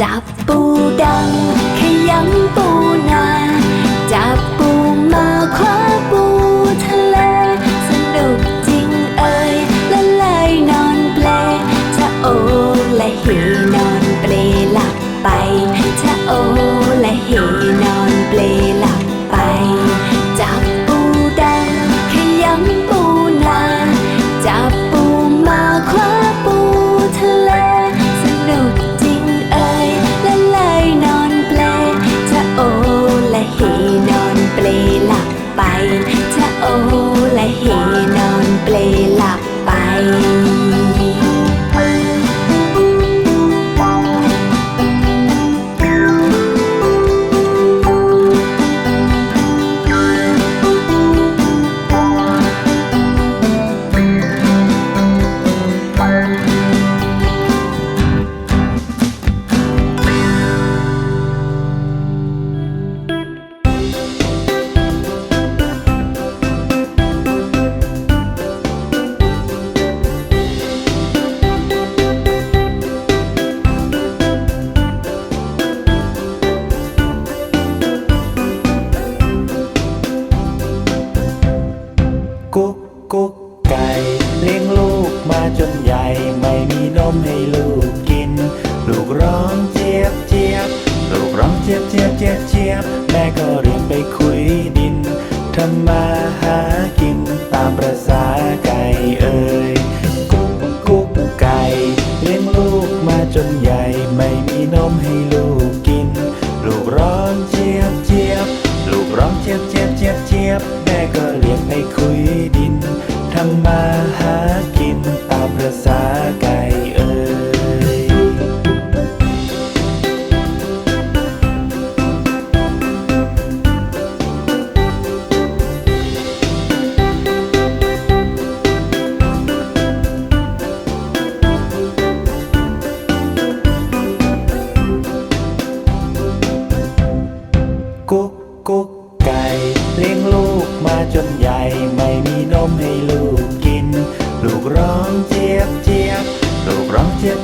จับปูดังขยำปูนาจับปูมาคว้าปูทะเล สนุกจริงเอ่ยละลายนอนเปลจะโอและหิวนอน บแม่ก็เรียกให้คุยดินทำไม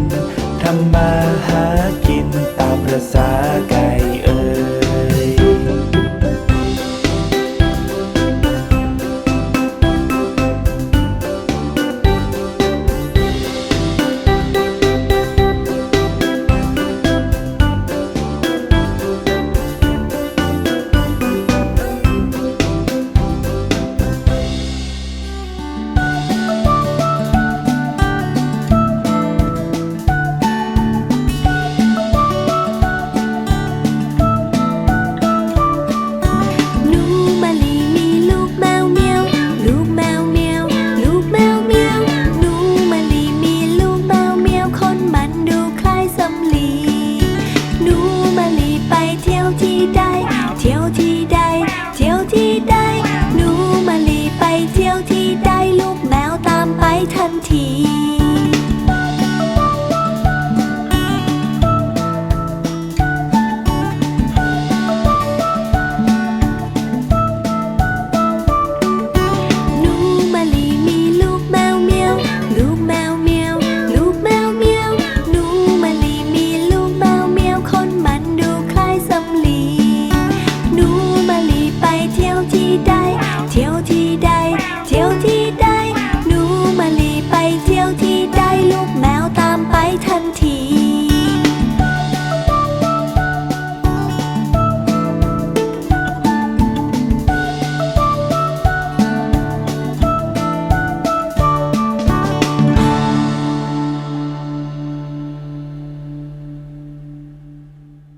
น